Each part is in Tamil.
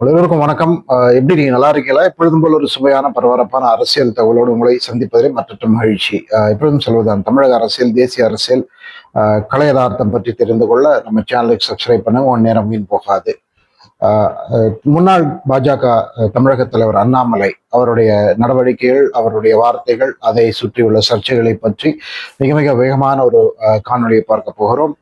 அனைவருக்கும் வணக்கம். எப்படி நீங்க நல்லா இருக்கீங்களா? எப்பொழுதும் போல ஒரு சுவையான பரபரப்பான அரசியல் தகவலோடு உங்களை சந்திப்பதே மற்றற்ற மகிழ்ச்சி. எப்பொழுதும் சொல்வதுதான் தமிழக அரசியல் தேசிய அரசியல் கலை யதார்த்தம் பற்றி தெரிந்து கொள்ள நம்ம சேனலுக்கு சப்ஸ்கிரைப் பண்ணுங்க. ஒன் நேரம் வீண் போகாது. முன்னாள் பாஜக தமிழக தலைவர் அண்ணாமலை அவருடைய நடவடிக்கைகள் அவருடைய வார்த்தைகள் அதை சுற்றியுள்ள சர்ச்சைகளை பற்றி மிக மிக வேகமான ஒரு காணொலியை பார்க்க போகிறோம்.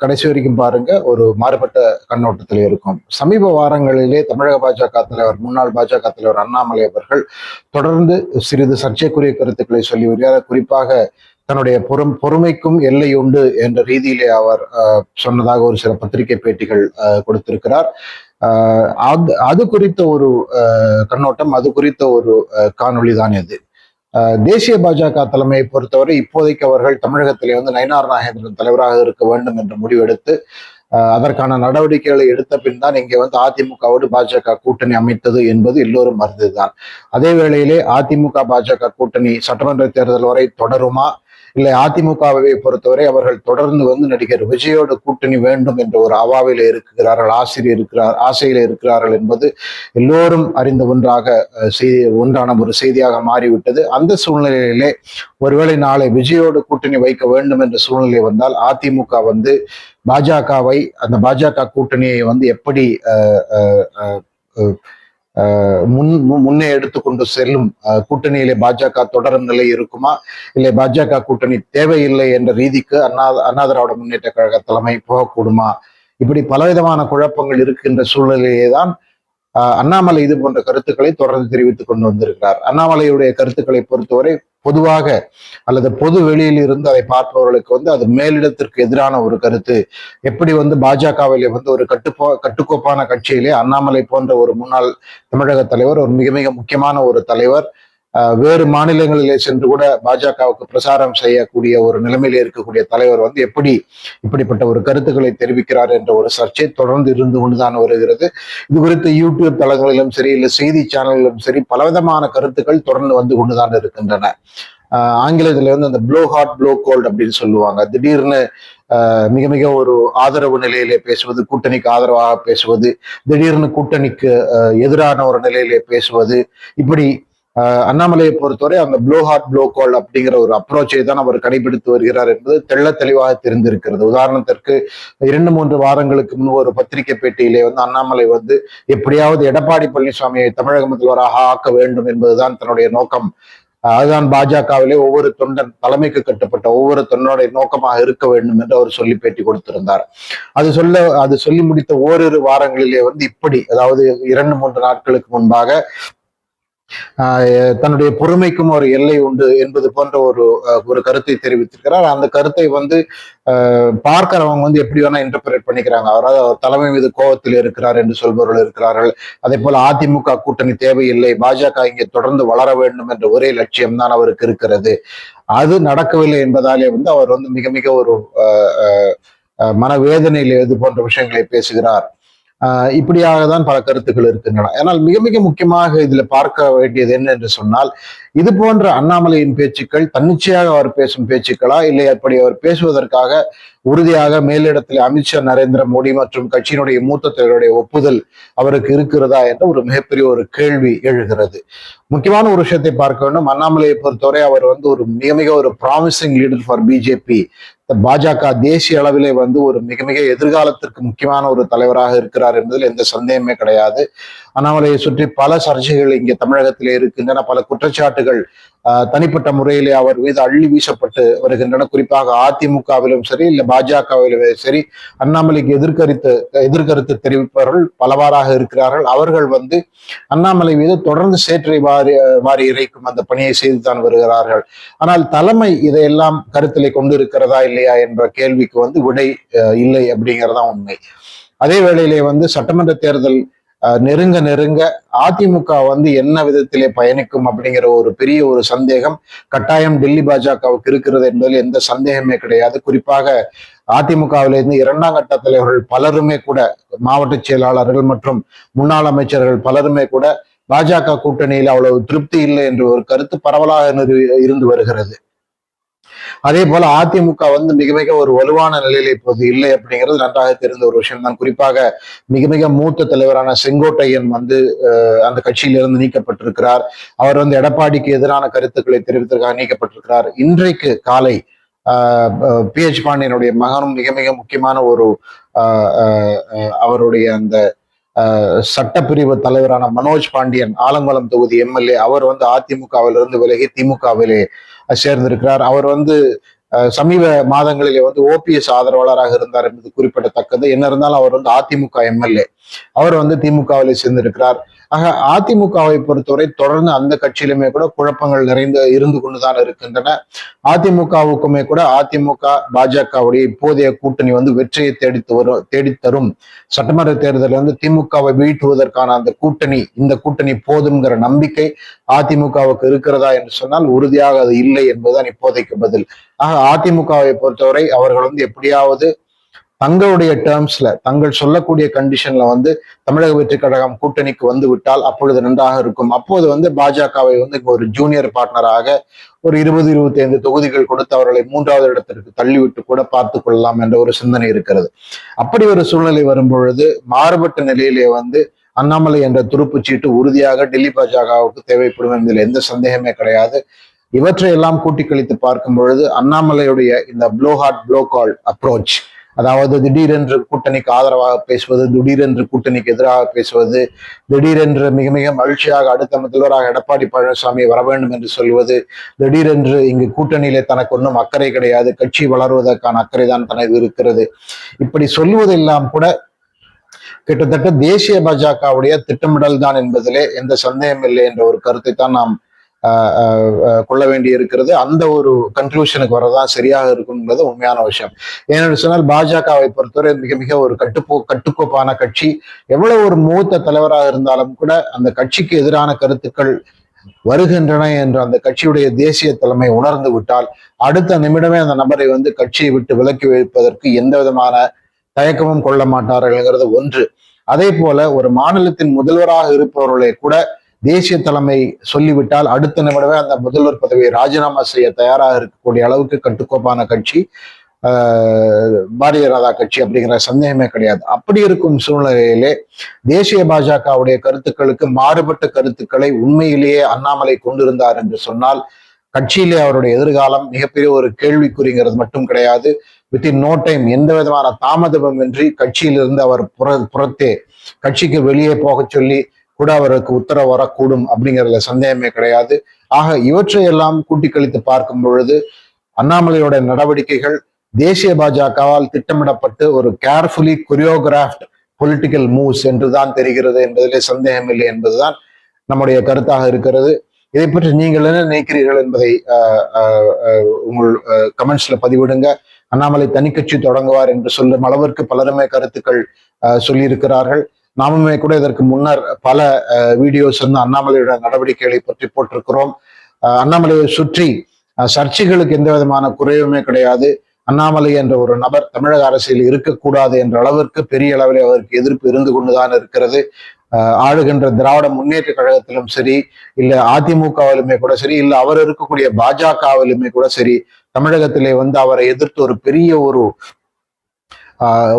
கடைசி வரைக்கும் பாருங்க ஒரு மாறுபட்ட கண்ணோட்டத்தில் இருக்கும். சமீப வாரங்களிலே தமிழக பாஜக தலைவர் முன்னாள் பாஜக தலைவர் அண்ணாமலை அவர்கள் தொடர்ந்து சிறிது சர்ச்சைக்குரிய கருத்துக்களை சொல்லி வருகிறார். குறிப்பாக தன்னுடைய பொறும் பொறுமைக்கும் எல்லை உண்டு என்ற ரீதியிலே அவர் சொன்னதாக ஒரு சில பத்திரிகை பேட்டிகள் கொடுத்திருக்கிறார். அது அது குறித்த ஒரு கண்ணோட்டம் அது குறித்த ஒரு காணொளி தான் இது. தேசிய பாஜக தலைமையை பொறுத்தவரை இப்போதைக்கு அவர்கள் தமிழகத்திலே வந்து நயினார் நாகேந்திரன் தலைவராக இருக்க வேண்டும் என்ற முடிவெடுத்து அதற்கான நடவடிக்கைகளை எடுத்த பின் தான் இங்கே வந்து அதிமுகவோடு பாஜக கூட்டணி அமைத்தது என்பது எல்லோரும் மருந்துதான் அதே வேளையிலே அதிமுக பாஜக கூட்டணி சட்டமன்ற தேர்தல் வரை தொடருமா? இல்லை அதிமுகவை பொறுத்தவரை அவர்கள் தொடர்ந்து வந்து நடிகர் விஜயோடு கூட்டணி வேண்டும் என்ற ஒரு அவாவில் இருக்கிறார்கள் ஆசிரியர் இருக்கிறார் ஆசையில் இருக்கிறார்கள் என்பது எல்லோரும் அறிந்த ஒன்றாக செய்தி ஒன்றான ஒரு செய்தியாக மாறிவிட்டது. அந்த சூழ்நிலையிலே ஒருவேளை நாளை விஜயோடு கூட்டணி வைக்க வேண்டும் என்ற சூழ்நிலை வந்தால் அதிமுக வந்து பாஜகவை அந்த பாஜக கூட்டணியை வந்து எப்படி அஹ், முன் மு- முன்னே எடுத்துக்கொண்டு செல்லும் அஹ், கூட்டணியிலே பாஜக தொடரும் நிலை இருக்குமா? இல்லை பாஜக கூட்டணி தேவையில்லை என்ற ரீதிக்கு அண்ணா அண்ணா திராவிட முன்னேற்ற கழக தலைமை போகக்கூடுமா? இப்படி பலவிதமான குழப்பங்கள் இருக்கின்ற சூழ்நிலையே தான் அண்ணாமலை இது போன்ற கருத்துக்களை தொடர்ந்து தெரிவித்துக் கொண்டு வந்திருக்கிறார். அண்ணாமலையுடைய கருத்துக்களை பொறுத்தவரை பொதுவாக அல்லது பொது வெளியில் இருந்து அதை பார்ப்பவர்களுக்கு வந்து அது மேலிடத்திற்கு எதிரான ஒரு கருத்து. எப்படி வந்து பாஜகவிலே வந்து ஒரு கட்டுப்போ கட்டுக்கோப்பான கட்சியிலே அண்ணாமலை போன்ற ஒரு முன்னாள் தமிழக தலைவர் ஒரு மிக மிக முக்கியமான ஒரு தலைவர் வேறு மாநிலங்களிலே சென்று கூட பாஜகவுக்கு பிரசாரம் செய்யக்கூடிய ஒரு நிலைமையில இருக்கக்கூடிய தலைவர் வந்து எப்படி இப்படிப்பட்ட ஒரு கருத்துக்களை தெரிவிக்கிறார் என்ற ஒரு சர்ச்சை தொடர்ந்து இருந்து கொண்டுதான் வருகிறது. இது குறித்து யூடியூப் தளங்களிலும் சரி இல்லை செய்தி சேனல்களிலும் சரி பலவிதமான கருத்துக்கள் தொடர்ந்து வந்து கொண்டுதான் இருக்கின்றன. ஆங்கிலத்துல வந்து அந்த ப்ளோ ஹாட் ப்ளோ கோல்ட் அப்படின்னு சொல்லுவாங்க. திடீர்னு மிக மிக ஒரு ஆதரவு நிலையிலே பேசுவது கூட்டணிக்கு ஆதரவாக பேசுவது திடீர்னு கூட்டணிக்கு எதிரான ஒரு நிலையிலே பேசுவது இப்படி அண்ணாமலையை பொறுத்தவரை அந்த ப்ளூ ஹார்ட் ப்ளூ கோல் அப்படிங்கிற ஒரு அப்ரோச்சை தான் அவர் கடைபிடித்து வருகிறார் என்பது தெள்ள தெளிவாக தெரிந்திருக்கிறது. உதாரணத்திற்கு இரண்டு மூன்று வாரங்களுக்கு முன்பு ஒரு பத்திரிகை பேட்டியிலே வந்து அண்ணாமலை வந்து எப்படியாவது எடப்பாடி பழனிசாமியை தமிழக முதல்வராக ஆக்க வேண்டும் என்பதுதான் தன்னுடைய நோக்கம். அதுதான் பாஜகவிலே ஒவ்வொரு தொண்டன் தலைமைக்கு கட்டப்பட்ட ஒவ்வொரு தொண்டனுடைய நோக்கமாக இருக்க வேண்டும் என்று அவர் சொல்லி பேட்டி கொடுத்திருந்தார். அது சொல்ல அது சொல்லி முடித்த ஓரிரு வாரங்களிலே வந்து இப்படி அதாவது இரண்டு மூன்று நாட்களுக்கு முன்பாக தன்னுடைய பொறுமைக்கும் ஒரு எல்லை உண்டு என்பது போன்ற ஒரு ஒரு கருத்தை தெரிவித்திருக்கிறார். அந்த கருத்தை வந்து ஆஹ், பார்க்கிறவங்க வந்து எப்படி வேணா இன்டர்பிரேட் பண்ணிக்கிறாங்க. அதாவது அவர் தலைமை மீது கோபத்தில் இருக்கிறார் என்று சொல்பவர்கள் இருக்கிறார்கள். அதே போல அதிமுக கூட்டணி தேவையில்லை. பாஜக இங்கே தொடர்ந்து வளர வேண்டும் என்ற ஒரே லட்சியம் தான் அவருக்கு இருக்கிறது. அது நடக்கவில்லை என்பதாலே வந்து அவர் வந்து மிக மிக ஒரு மனவேதனையில் இது போன்ற விஷயங்களை பேசுகிறார். இப்படியாக தான் பல கருத்துக்கள் இருக்கின்றன. ஆனால் மிக மிக முக்கியமாக இதுல பார்க்க வேண்டியது என்ன என்று சொன்னால் இது போன்ற அண்ணாமலையின் பேச்சுக்கள் தன்னிச்சையாக அவர் பேசும் பேச்சுக்களா இல்லை அப்படி அவர் பேசுவதற்காக உறுதியாக மேலிடத்தில் அமித்ஷா நரேந்திர மோடி மற்றும் கட்சியினுடைய மூத்த தலைவருடைய ஒப்புதல் அவருக்கு இருக்கிறதா என்ற ஒரு மிகப்பெரிய ஒரு கேள்வி எழுகிறது. முக்கியமான ஒரு விஷயத்தை பார்க்க வேண்டும். அண்ணாமலையை பொறுத்தவரை அவர் வந்து ஒரு மிக மிக ஒரு ப்ராமிசிங் லீடர் ஃபார் பிஜேபி பாஜக தேசிய அளவிலே வந்து ஒரு மிக மிக எதிர்காலத்திற்கு முக்கியமான ஒரு தலைவராக இருக்கிறார் என்பதில் எந்த சந்தேகமே கிடையாது. அண்ணாமலையை சுற்றி பல சர்ச்சைகள் இங்கே தமிழகத்திலே இருக்கின்றன. பல குற்றச்சாட்டுகள் தனிப்பட்ட முறையிலே அவர் மீது அள்ளி வீசப்பட்டு வருகின்றன. குறிப்பாக அதிமுகவிலும் சரி இல்லை பாஜகவிலும் சரி அண்ணாமலைக்கு எதிர்கருத்து எதிர்கருத்து தெரிவிப்பவர்கள் பலவாறாக இருக்கிறார்கள். அவர்கள் வந்து அண்ணாமலை மீது தொடர்ந்து சேற்றை வாரி வாரி இறைக்கும் அந்த பணியை செய்துதான் வருகிறார்கள். ஆனால் தலைமை இதையெல்லாம் கருத்திலே கொண்டு இருக்கிறதா இல்லையா என்ற கேள்விக்கு வந்து விடை இல்லை அப்படிங்கிறதா உண்மை. அதே வேளையிலே வந்து சட்டமன்ற தேர்தல் நெருங்க நெருங்க அதிமுக வந்து என்ன விதத்திலே பயணிக்கும் அப்படிங்கிற ஒரு பெரிய ஒரு சந்தேகம் கட்டாயம் டெல்லி பாஜகவுக்கு இருக்கிறது என்பதில் எந்த சந்தேகமே கிடையாது. குறிப்பாக அதிமுகவிலிருந்து இரண்டாம் கட்ட தலைவர்கள் பலருமே கூட மாவட்ட செயலாளர்கள் மற்றும் முன்னாள் அமைச்சர்கள் பலருமே கூட பாஜக கூட்டணியில் அவ்வளவு திருப்தி இல்லை என்ற ஒரு கருத்து பரவலாக இருந்து வருகிறது. அதே போல அதிமுக வந்து மிக மிக ஒரு வலுவான நிலையில இப்போது இல்லை அப்படிங்கிறது நன்றாக தெரிந்த ஒரு விஷயம் தான். குறிப்பாக மிக மிக மூத்த தலைவரான செங்கோட்டையன் வந்து அந்த கட்சியிலிருந்து நீக்கப்பட்டிருக்கிறார். அவர் வந்து எடப்பாடிக்கு எதிரான கருத்துக்களை தெரிவித்ததற்காக நீக்கப்பட்டிருக்கிறார். இன்றைக்கு காலை பி. ஹெச் பாண்டியனுடைய மகனும் மிக மிக முக்கியமான ஒரு ஆஹ், ஆஹ், அவருடைய அந்த ஆஹ், சட்டப்பிரிவு தலைவரான மனோஜ் பாண்டியன் ஆலங்குளம் தொகுதி எம்எல்ஏ அவர் வந்து அதிமுகவிலிருந்து விலகி திமுகவிலே சேர்ந்திருக்கிறார். அவர் வந்து சமீப மாதங்களிலே வந்து ஓபிஎஸ் ஆதரவாளராக இருந்தார் என்பது குறிப்பிடத்தக்கது. என்ன இருந்தாலும் அவர் வந்து அதிமுக எம்எல்ஏ. அவர் வந்து திமுகவில் சேர்ந்திருக்கிறார். ஆக அதிமுகவை பொறுத்தவரை தொடர்ந்து அந்த கட்சியிலுமே கூட குழப்பங்கள் நிறைந்து இருந்து கொண்டுதான் இருக்கின்றன. அதிமுகவுக்குமே கூட அதிமுக பாஜகவுடைய இப்போதைய கூட்டணி வந்து வெற்றியை தேடித்து வரும் தேடித்தரும். சட்டமன்ற தேர்தலில் வந்து திமுகவை வீழ்த்துவதற்கான அந்த கூட்டணி இந்த கூட்டணி போதுங்கிற நம்பிக்கை அதிமுகவுக்கு இருக்கிறதா என்று சொன்னால் உறுதியாக அது இல்லை என்பதுதான் இப்போதைக்கு பதில். ஆக அதிமுகவை பொறுத்தவரை அவர்கள் வந்து எப்படியாவது தங்களுடைய டேர்ம்ஸ்ல தங்கள் சொல்லக்கூடிய கண்டிஷன்ல வந்து தமிழக வெற்றி கழகம் கூட்டணிக்கு வந்து விட்டால் அப்பொழுது நன்றாக இருக்கும். அப்போது வந்து பாஜகவை வந்து ஒரு ஜூனியர் பார்ட்னராக ஒரு இருபது இருபத்தி ஐந்து தொகுதிகள் கொடுத்து அவர்களை மூன்றாவது இடத்திற்கு தள்ளிவிட்டு கூட பார்த்து கொள்ளலாம் என்ற ஒரு சிந்தனை இருக்கிறது. அப்படி ஒரு சூழ்நிலை வரும் பொழுது மாறுபட்ட நிலையிலே வந்து அண்ணாமலை என்ற துருப்புச்சீட்டு உறுதியாக டெல்லி பாஜகவுக்கு தேவைப்படும் என்பதில் எந்த சந்தேகமே கிடையாது. இவற்றையெல்லாம் கூட்டி கழித்து பார்க்கும் பொழுது அண்ணாமலையுடைய இந்த blow hot blow cold approach அதாவது திடீரென்று கூட்டணிக்கு ஆதரவாக பேசுவது திடீரென்று கூட்டணிக்கு எதிராக பேசுவது திடீரென்று மிக மிக மகிழ்ச்சியாக அடுத்த முதல்வராக எடப்பாடி பழனிசாமி வர வேண்டும் என்று சொல்வது திடீரென்று இங்கு கூட்டணியிலே தனக்கு ஒன்றும் அக்கறை கிடையாது கட்சி வளருவதற்கான அக்கறை தான் தனக்கு இருக்கிறது. இப்படி சொல்லுவதெல்லாம் கூட கிட்டத்தட்ட தேசிய பாஜகவுடைய திட்டமிடல் தான் என்பதிலே எந்த சந்தேகம் இல்லை என்ற ஒரு கருத்தை தான் நாம் கொள்ள வேண்டி இருக்கிறது அந்த ஒரு கன்க்ளூஷனுக்கு வரதான் சரியாக இருக்கும் உண்மையான விஷயம். ஏனென்று சொன்னால் பாஜகவை பொறுத்தவரை மிக மிக ஒரு கட்டுப்போ கட்டுக்கோப்பான கட்சி. எவ்வளவு ஒரு மூத்த தலைவராக இருந்தாலும் கூட அந்த கட்சிக்கு எதிரான கருத்துக்கள் வருகின்றன என்று அந்த கட்சியுடைய தேசிய தலைமை உணர்ந்து விட்டால் அடுத்த நிமிடமே அந்த நபரை வந்து கட்சியை விட்டு விலக்கி வைப்பதற்கு எந்த விதமான தயக்கமும் கொள்ள மாட்டார்கள்ங்கிறது ஒன்று. அதே போல ஒரு மாநிலத்தின் முதல்வராக இருப்பவர்களை கூட தேசிய தலைமை சொல்லிவிட்டால் அடுத்த நிமிடமே அந்த முதல்வர் பதவியை ராஜினாமா செய்ய தயாராக இருக்கக்கூடிய அளவுக்கு கட்டுக்கோப்பான கட்சி பாரதிய ஜனதா கட்சி அப்படிங்கிற சந்தேகமே கிடையாது. அப்படி இருக்கும் சூழ்நிலையிலே தேசிய பாஜகவுடைய கருத்துக்களுக்கு மாறுபட்ட கருத்துக்களை உண்மையிலேயே அண்ணாமலை கொண்டிருந்தார் என்று சொன்னால் கட்சியிலே அவருடைய எதிர்காலம் மிகப்பெரிய ஒரு கேள்விக்குறிங்கிறது மட்டும் கிடையாது. வித்தின் நோ டைம் எந்த விதமான தாமதமின்றி கட்சியிலிருந்து அவர் புற புறத்தே கட்சிக்கு வெளியே போகச் சொல்லி கூட அவருக்கு உத்தரவு வரக்கூடும் அப்படிங்கிறதுல சந்தேகமே கிடையாது. ஆக இவற்றையெல்லாம் கூட்டி கழித்து பார்க்கும் பொழுது அண்ணாமலையோட நடவடிக்கைகள் தேசிய பாஜகவால் திட்டமிடப்பட்டு ஒரு கேர்ஃபுல்லி கொரியோகிராஃப்ட் பொலிட்டிக்கல் மூவ்ஸ் என்றுதான் தெரிகிறது என்பதிலே சந்தேகம் இல்லை என்பதுதான் நம்முடைய கருத்தாக இருக்கிறது. இதை பற்றி நீங்கள் என்ன நினைக்கிறீர்கள் என்பதை உங்கள் கமெண்ட்ஸ்ல பதிவிடுங்க. அண்ணாமலை தனிக்கட்சி தொடங்குவார் என்று சொல்லும் அளவிற்கு பலருமே கருத்துக்கள் சொல்லியிருக்கிறார்கள். நாமுமே கூட இதற்கு முன்னர் பல வீடியோஸ் வந்து அண்ணாமலையோட நடவடிக்கைகளை பற்றி போட்டிருக்கிறோம். அண்ணாமலையை சுற்றி சர்ச்சைகளுக்கு எந்த விதமான குறைவுமே கிடையாது. அண்ணாமலை என்ற ஒரு நபர் தமிழக அரசியல் இருக்கக்கூடாது என்ற அளவிற்கு பெரிய அளவில் அவருக்கு எதிர்ப்பு இருந்து கொண்டுதான் இருக்கிறது. ஆளுகின்ற திராவிட முன்னேற்ற கழகத்திலும் சரி இல்ல அதிமுகவிலுமே கூட சரி இல்ல அவர் இருக்கக்கூடிய பாஜகவிலுமே கூட சரி தமிழகத்திலே வந்து அவரை எதிர்த்து ஒரு பெரிய ஒரு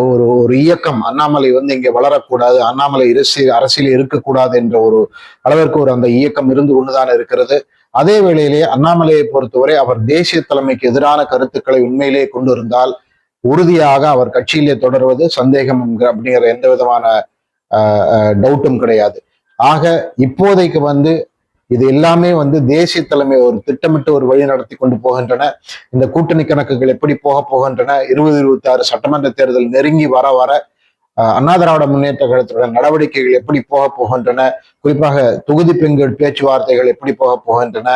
ஒரு ஒரு இயக்கம் அண்ணாமலை வந்து இங்கே வளரக்கூடாது அண்ணாமலை அரசியல் அரசியல் இருக்கக்கூடாது என்ற ஒரு அளவிற்கு ஒரு அந்த இயக்கம் இருந்து கொண்டுதான் இருக்கிறது. அதே வேளையிலேயே அண்ணாமலையை பொறுத்தவரை அவர் தேசிய தலைமைக்கு எதிரான கருத்துக்களை உண்மையிலேயே கொண்டு இருந்தால் உறுதியாக அவர் கட்சியிலே தொடர்வது சந்தேகம் அப்படிங்கிற எந்த விதமான டவுட்டும் கிடையாது. ஆக இப்போதைக்கு வந்து இது எல்லாமே வந்து தேசிய தலைமை ஒரு திட்டமிட்டு ஒரு வழி நடத்தி கொண்டு போகின்றன. இந்த கூட்டணி கணக்குகள் எப்படி போக போகின்றன? இருபது இருபத்தி ஆறு சட்டமன்ற தேர்தல் நெருங்கி வர வர அண்ணா திராவிட முன்னேற்ற கழகத்தோட நடவடிக்கைகள் எப்படி போக போகின்றன? குறிப்பாக தொகுதி பெண்கள் பேச்சுவார்த்தைகள் எப்படி போக போகின்றன?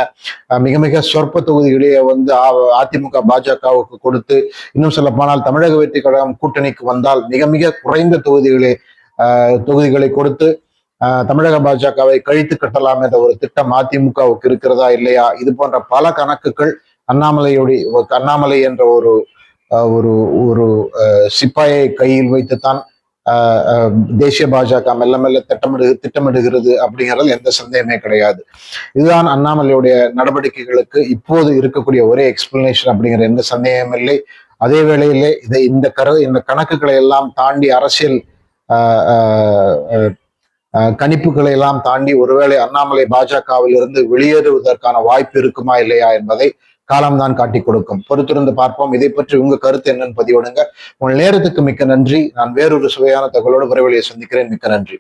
மிக மிக சொற்ப தொகுதிகளையே வந்து அதிமுக பாஜகவுக்கு கொடுத்து இன்னும் சொல்ல போனால் தமிழக வெற்றி கழகம் கூட்டணிக்கு வந்தால் மிக மிக குறைந்த தொகுதிகளை தொகுதிகளை கொடுத்து தமிழக பாஜகவை கழித்து கட்டலாம் என்ற ஒரு திட்டம் அதிமுகவுக்கு இருக்கிறதா இல்லையா? இது போன்ற பல கணக்குகள் அண்ணாமலையுடைய அண்ணாமலை என்ற ஒரு ஒரு ஒரு சிப்பாயை கையில் வைத்துத்தான் தேசிய பாஜக மெல்ல மெல்ல திட்டமிடு திட்டமிடுகிறது அப்படிங்கிறது எந்த சந்தேகமே கிடையாது. இதுதான் அண்ணாமலையுடைய நடவடிக்கைகளுக்கு இப்போது இருக்கக்கூடிய ஒரே எக்ஸ்பிளனேஷன் அப்படிங்கிற எந்த சந்தேகம் இல்லை. அதே வேளையிலே இதை இந்த கரு இந்த கணக்குகளை எல்லாம் தாண்டி அரசியல் ஆஹ் கணிப்புகளை எல்லாம் தாண்டி ஒருவேளை அண்ணாமலை பாஜகவில் இருந்து வெளியேறுவதற்கான வாய்ப்பு இருக்குமா இல்லையா என்பதை காலம்தான் காட்டி கொடுக்கும். பொறுத்திருந்து பார்ப்போம். இதை பற்றி உங்க கருத்து என்னன்னு பதிவிடுங்க. உங்கள் நேரத்துக்கு மிக்க நன்றி. நான் வேறொரு சுவையான தகவலோடு விரைவில் சந்திக்கிறேன். மிக்க நன்றி.